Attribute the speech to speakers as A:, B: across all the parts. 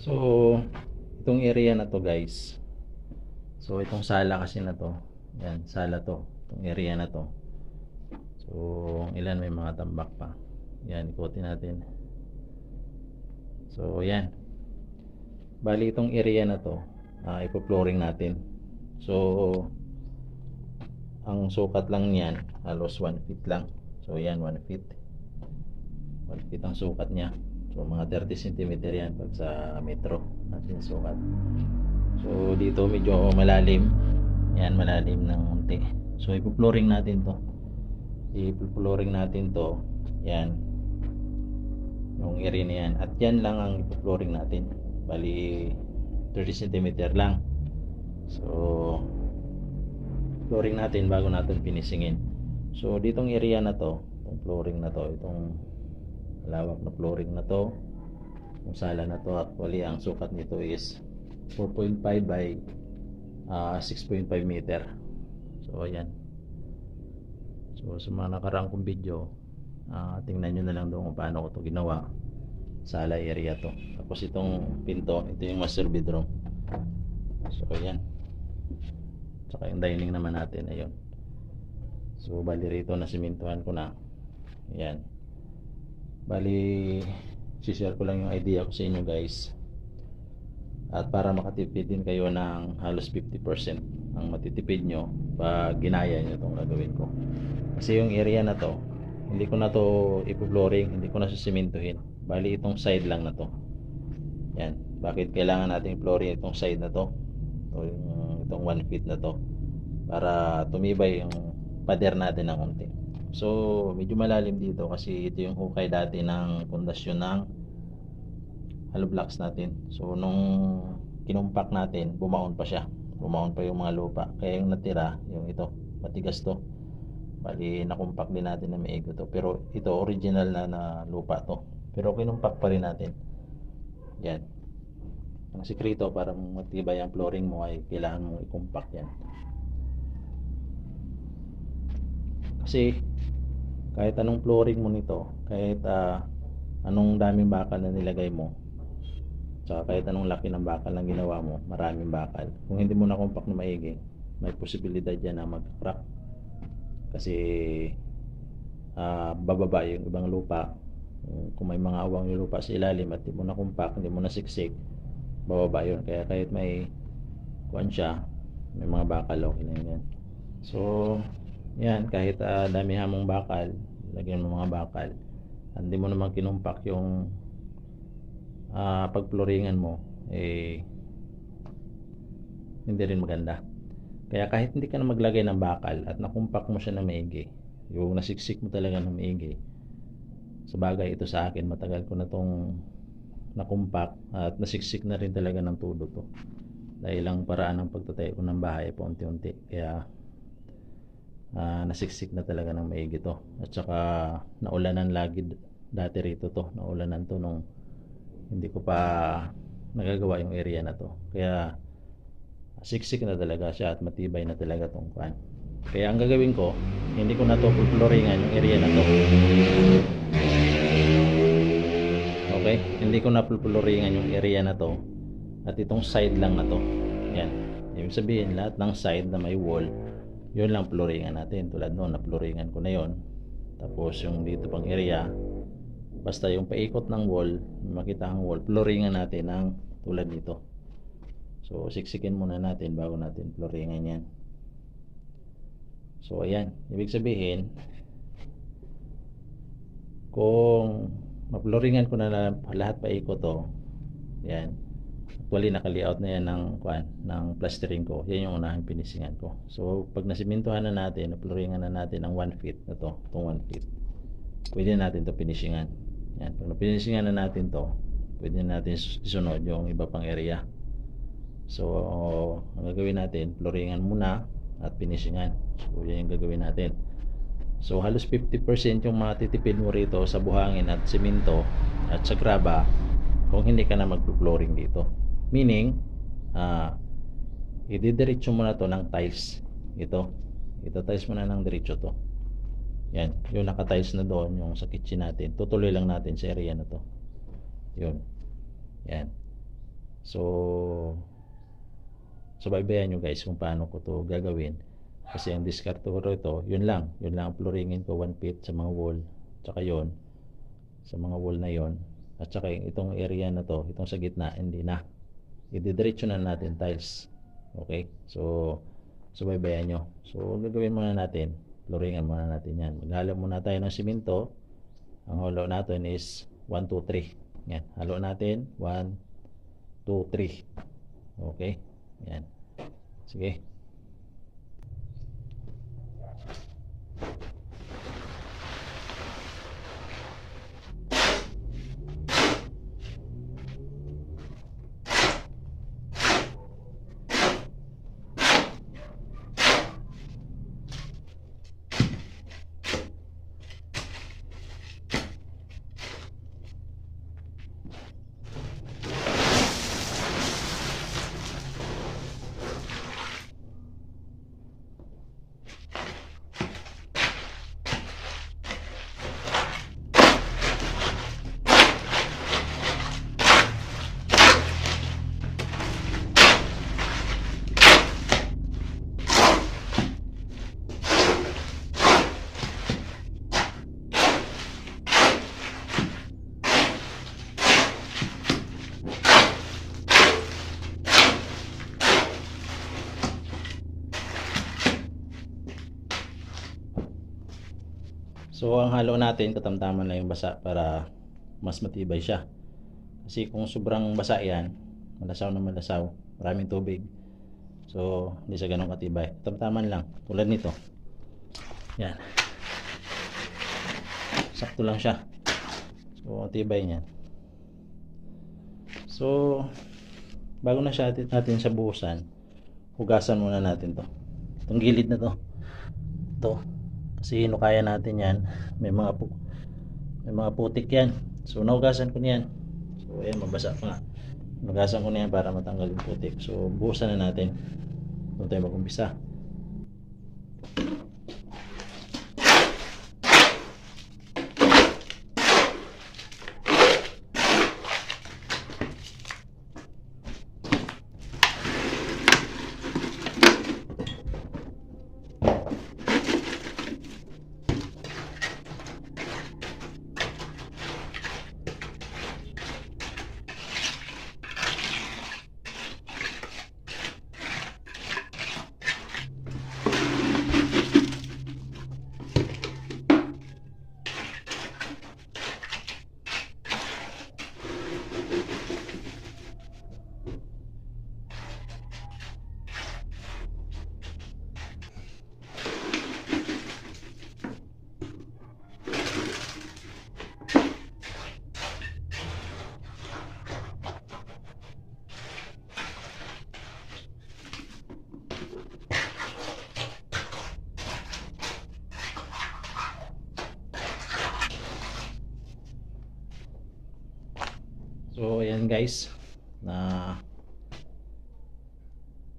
A: So, itong area na to guys. So, itong sala kasi na to. Yan, sala to. Itong area na to. So, ilan may mga tambak pa. Yan, ikutin natin. So, yan. Bali itong area na to, uh, ipo-flooring natin. So, ang sukat lang niyan, halos 1 feet lang. So, yan, 1 feet. 1 feet ang sukat niya. So mga 30 cm yan pag sa metro natin sukat. So dito medyo malalim. Yan malalim ng unti. So ipo-flooring natin to. Ipo-flooring natin to. Yan. Yung area na yan. At yan lang ang ipo-flooring natin. Bali 30 cm lang. So flooring natin bago natin finishingin. So ditong area na to, itong flooring na to, itong lawak na flooring na to. Yung sala na to actually ang sukat nito is 4.5 by uh, 6.5 meter. So ayan. So sa mga nakaraang kong video uh, tingnan nyo na lang doon kung paano ko to ginawa. Sala area to. Tapos itong pinto ito yung master bedroom. So ayan. Saka yung dining naman natin ayun. So bali rito na simintuhan ko na. Ayan bali share ko lang yung idea ko sa inyo guys. At para makatipid din kayo ng halos 50% ang matitipid nyo pag ginaya nyo itong gagawin ko. Kasi yung area na to hindi ko na to ipo-flooring hindi ko na susimintuhin bali itong side lang na to. Yan. Bakit kailangan natin flooring itong side na to? O yung, itong 1 feet na to? Para tumibay yung pader natin ng konti So, medyo malalim dito kasi ito yung hukay dati ng pundasyon ng hollow blocks natin. So, nung kinumpak natin, bumaon pa siya. Bumaon pa yung mga lupa. Kaya yung natira, yung ito, matigas to. Bali, nakumpak din natin na maigo to. Pero ito, original na na lupa to. Pero kinumpak pa rin natin. Yan. Ang sikreto para matibay ang flooring mo ay kailangan mong ikumpak yan. Kasi kahit anong flooring mo nito, kahit uh, anong daming bakal na nilagay mo, tsaka kahit anong laki ng bakal na ginawa mo, maraming bakal. Kung hindi mo na compact na maigi, may posibilidad yan na mag-crack. Kasi uh, bababa yung ibang lupa. Kung may mga awang yung lupa sa ilalim at hindi mo na compact, hindi mo na siksik, bababa yun. Kaya kahit may kuan siya, may mga bakal, okay lang yan. So, yan, kahit uh, dami hamong bakal, lagyan mo mga bakal. Hindi mo naman kinumpak yung uh, pagploringan mo, eh, hindi rin maganda. Kaya kahit hindi ka na maglagay ng bakal at nakumpak mo siya na maigi, yung nasiksik mo talaga ng maigi, sa bagay ito sa akin, matagal ko na tong nakumpak at nasiksik na rin talaga ng tulo to. Dahil lang paraan ng pagtatayo ng bahay paunti-unti. Kaya uh, nasiksik na talaga ng maigi to. At saka naulanan lagi dati rito to. Naulanan to nung hindi ko pa nagagawa yung area na to. Kaya siksik na talaga siya at matibay na talaga tong pan kaya ang gagawin ko hindi ko na to puploringan yung area na to. Okay? Hindi ko na puploringan yung area na to at itong side lang na to. Yan. Ibig sabihin lahat ng side na may wall yun lang floringan natin. Tulad noon na floringan ko na yon tapos yung dito pang area basta yung paikot ng wall makita ang wall floringan natin ng tulad nito. So siksikin muna natin bago natin floringan yan. So ayan. Ibig sabihin kung maploringan ko na lahat paikot to yan actually naka-layout na yan ng kuan ng plastering ko. Yan yung unahing pinisingan ko. So pag nasimintuhan na natin napluringan na natin ang 1 feet na to itong 1 feet pwede natin to pinishingan yan pag napinishingan na natin to pwede natin isunod yung iba pang area. So ang gagawin natin floringan muna at pinishingan so yan yung gagawin natin. So halos 50% yung matitipid mo rito sa buhangin at simento at sa graba kung hindi ka na mag-flooring dito Meaning, uh, ididiretso mo na to ng tiles. Ito. Ito tiles mo na ng diretso to. Yan. Yung naka-tiles na doon, yung sa kitchen natin. Tutuloy lang natin sa area na to. Yun. Yan. So, subaybayan nyo guys kung paano ko to gagawin. Kasi ang diskarturo ito, yun lang. Yun lang ang floringin ko 1 feet sa mga wall. Tsaka yun, sa mga wall na yon At saka itong area na to, itong sa gitna, hindi na. Ididiretso na natin tiles. Okay? So, subaybayan nyo. So, gagawin muna natin. Floringan muna natin yan. Maghalo muna tayo ng simento. Ang halo natin is 1, 2, 3. Yan. Halo natin. 1, 2, 3. Okay? Yan. Sige. So ang halo natin katamtaman lang yung basa para mas matibay siya. Kasi kung sobrang basa yan, malasaw na malasaw, maraming tubig. So hindi siya ganun katibay. Katamtaman lang, tulad nito. Yan. Sakto lang siya. So matibay niyan. So bago na siya natin, siya buhusan, hugasan muna natin to. Itong gilid na to. To. Kasi hinukaya natin yan. May mga pu may mga putik yan. So naugasan ko niyan. So ayan mabasa pa nga. Nugasan ko na yan para matanggal yung putik. So buhusan na natin. Doon tayo mag-umpisa. So ayan guys na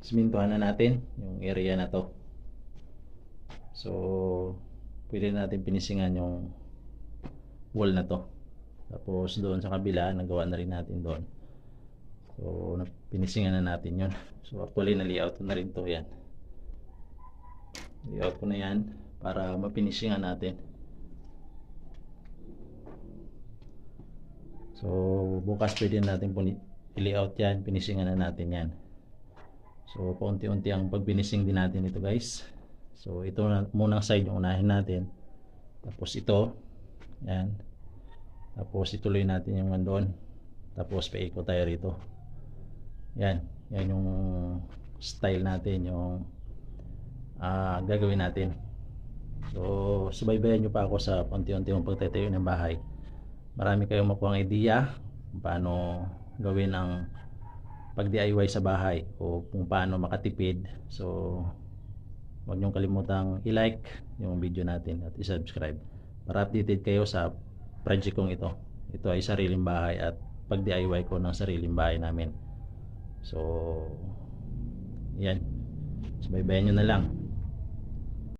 A: simintuhan na natin yung area na to. So pwede natin pinisingan yung wall na to. Tapos doon sa kabila nagawa na rin natin doon. So pinisingan na natin yon. So actually na layout na rin to yan. Layout ko na yan para mapinisingan natin. So, bukas pwede natin i-layout yan, pinisingan na natin yan. So, paunti-unti ang pagbinising din natin ito guys. So, ito na munang side yung unahin natin. Tapos ito, yan. Tapos ituloy natin yung andon. Tapos paikot tayo rito. Yan, yan yung style natin, yung ah, gagawin natin. So, subaybayan nyo pa ako sa paunti-unti yung pagtatayo ng bahay marami kayong makuha idea kung paano gawin ang pag DIY sa bahay o kung paano makatipid. So huwag niyong kalimutang i-like yung video natin at i-subscribe para updated kayo sa project kong ito. Ito ay sariling bahay at pag DIY ko ng sariling bahay namin. So yan. Subaybayan nyo na lang